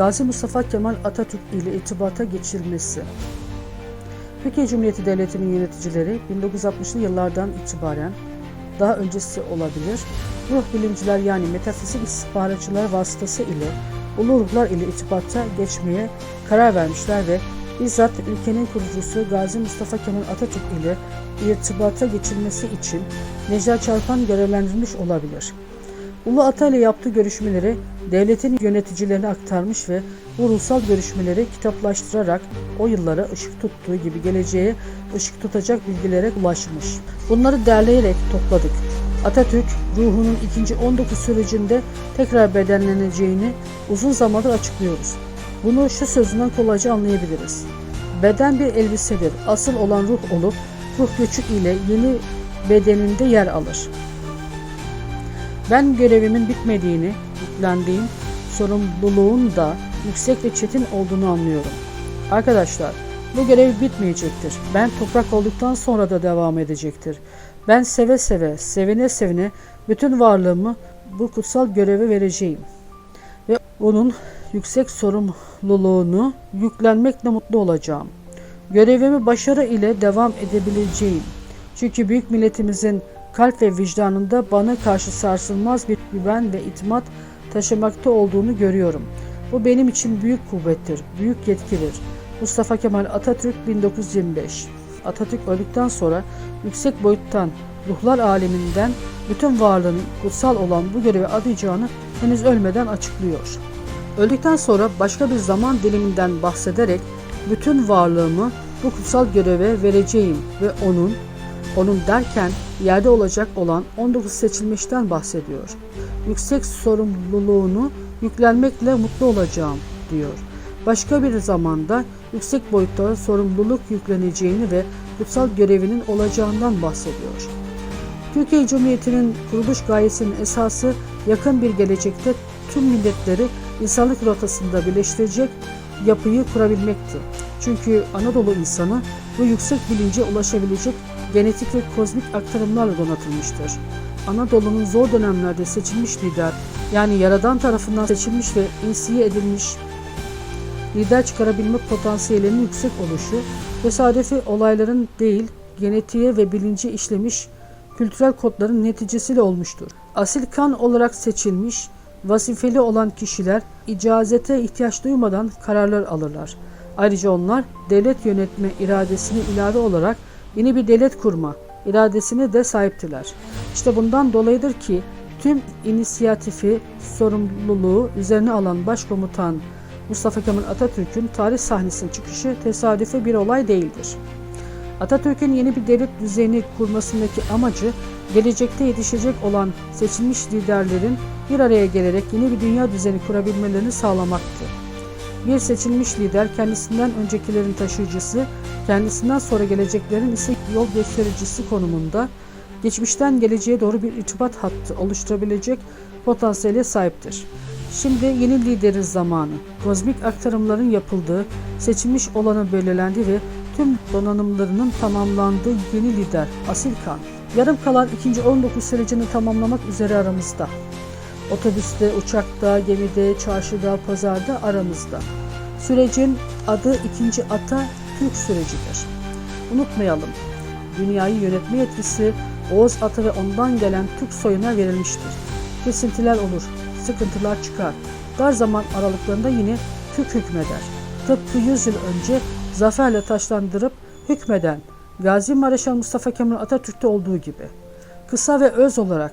Gazi Mustafa Kemal Atatürk ile irtibata geçirilmesi. Türkiye Cumhuriyeti Devleti'nin yöneticileri 1960'lı yıllardan itibaren daha öncesi olabilir, ruh bilimciler yani metafizik istihbaratçılar vasıtası ile ulu ruhlar ile irtibata geçmeye karar vermişler ve bizzat ülkenin kurucusu Gazi Mustafa Kemal Atatürk ile irtibata geçilmesi için Necla Çarpan görevlendirilmiş olabilir. Ulu Ata ile yaptığı görüşmeleri devletin yöneticilerine aktarmış ve bu ruhsal görüşmeleri kitaplaştırarak o yıllara ışık tuttuğu gibi geleceğe ışık tutacak bilgilere ulaşmış. Bunları derleyerek topladık. Atatürk ruhunun ikinci 19 sürecinde tekrar bedenleneceğini uzun zamandır açıklıyoruz. Bunu şu sözünden kolayca anlayabiliriz. Beden bir elbisedir. Asıl olan ruh olup ruh göçü ile yeni bedeninde yer alır. Ben görevimin bitmediğini, yüklendiğim sorumluluğun da yüksek ve çetin olduğunu anlıyorum. Arkadaşlar, bu görev bitmeyecektir. Ben toprak olduktan sonra da devam edecektir. Ben seve seve, sevine sevine bütün varlığımı bu kutsal göreve vereceğim. Ve onun yüksek sorumluluğunu yüklenmekle mutlu olacağım. Görevimi başarı ile devam edebileceğim. Çünkü büyük milletimizin kalp ve vicdanında bana karşı sarsılmaz bir güven ve itimat taşımakta olduğunu görüyorum. Bu benim için büyük kuvvettir, büyük yetkidir. Mustafa Kemal Atatürk 1925 Atatürk öldükten sonra yüksek boyuttan, ruhlar aleminden bütün varlığının kutsal olan bu göreve adayacağını henüz ölmeden açıklıyor. Öldükten sonra başka bir zaman diliminden bahsederek bütün varlığımı bu kutsal göreve vereceğim ve onun onun derken yerde olacak olan 19 seçilmişten bahsediyor. Yüksek sorumluluğunu yüklenmekle mutlu olacağım diyor. Başka bir zamanda yüksek boyutta sorumluluk yükleneceğini ve kutsal görevinin olacağından bahsediyor. Türkiye Cumhuriyeti'nin kuruluş gayesinin esası yakın bir gelecekte tüm milletleri insanlık rotasında birleştirecek yapıyı kurabilmekti. Çünkü Anadolu insanı bu yüksek bilince ulaşabilecek genetik ve kozmik aktarımlarla donatılmıştır. Anadolu'nun zor dönemlerde seçilmiş lider, yani Yaradan tarafından seçilmiş ve insiye edilmiş lider çıkarabilme potansiyelinin yüksek oluşu, tesadüfi olayların değil, genetiğe ve bilince işlemiş kültürel kodların neticesiyle olmuştur. Asil kan olarak seçilmiş, vasifeli olan kişiler icazete ihtiyaç duymadan kararlar alırlar. Ayrıca onlar devlet yönetme iradesine ilave olarak yeni bir devlet kurma iradesine de sahiptiler. İşte bundan dolayıdır ki tüm inisiyatifi, sorumluluğu üzerine alan başkomutan Mustafa Kemal Atatürk'ün tarih sahnesine çıkışı tesadüfe bir olay değildir. Atatürk'ün yeni bir devlet düzeni kurmasındaki amacı gelecekte yetişecek olan seçilmiş liderlerin bir araya gelerek yeni bir dünya düzeni kurabilmelerini sağlamaktı. Bir seçilmiş lider kendisinden öncekilerin taşıyıcısı, kendisinden sonra geleceklerin ise yol göstericisi konumunda geçmişten geleceğe doğru bir irtibat hattı oluşturabilecek potansiyele sahiptir. Şimdi yeni liderin zamanı, kozmik aktarımların yapıldığı, seçilmiş olanın belirlendiği ve tüm donanımlarının tamamlandığı yeni lider Asil Kan. Yarım kalan ikinci 19 sürecini tamamlamak üzere aramızda. Otobüste, uçakta, gemide, çarşıda, pazarda aramızda. Sürecin adı ikinci ata Türk sürecidir. Unutmayalım, dünyayı yönetme yetkisi Oğuz atı ve ondan gelen Türk soyuna verilmiştir. Kesintiler olur, sıkıntılar çıkar. Dar zaman aralıklarında yine Türk hükmeder. Tıpkı 100 yıl önce zaferle taşlandırıp hükmeden Gazi Mareşal Mustafa Kemal Atatürk'te olduğu gibi. Kısa ve öz olarak